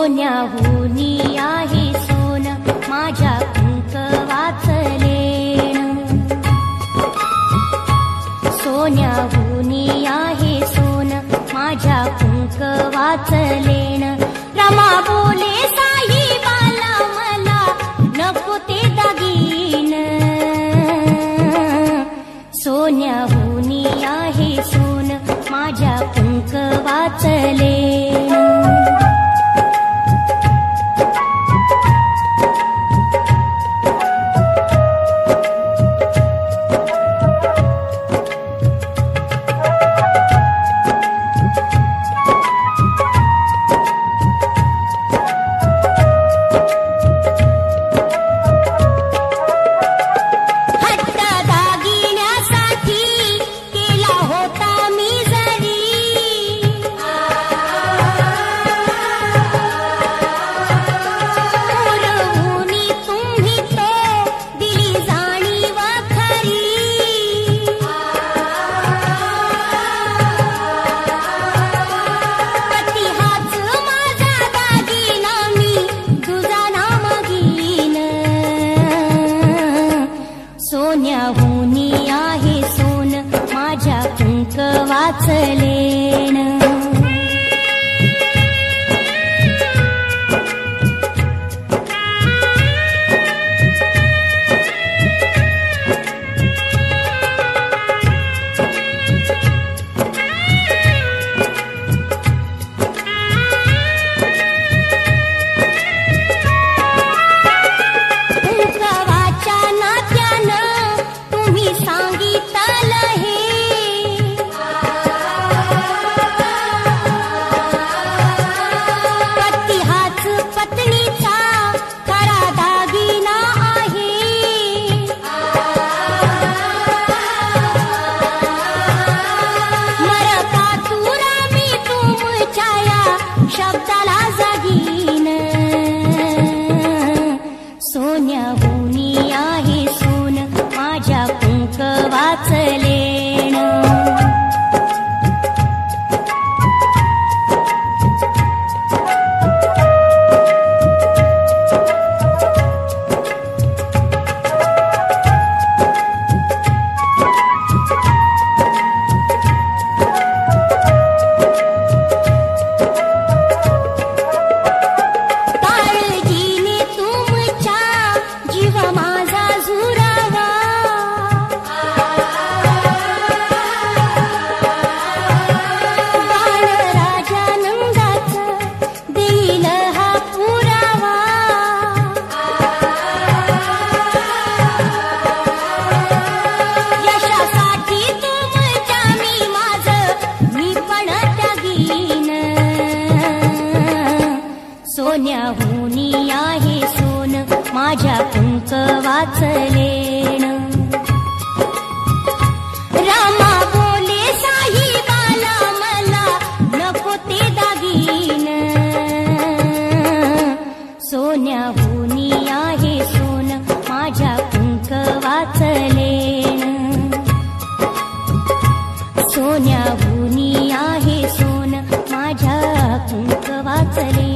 सोन्याहुनी आहे सोन. माझ्या कुंक वाचलेण सोन्याहुनी आहे सोन. माझ्या कुंक वाचलेण रमा बोले साई बाला मला नको ते दागिन. सोन्याहुनी आहे सोन. माझ्या कुंक वाचलेण वाचले. माझ्या कुंक वाचलेण रामा बोले बाला मला नको ते दागिन. सोन्याहून आहे सोन माझ्या कुंक वाचलेण सोन्याहून आहे सोन माझ्या कुंक वाचले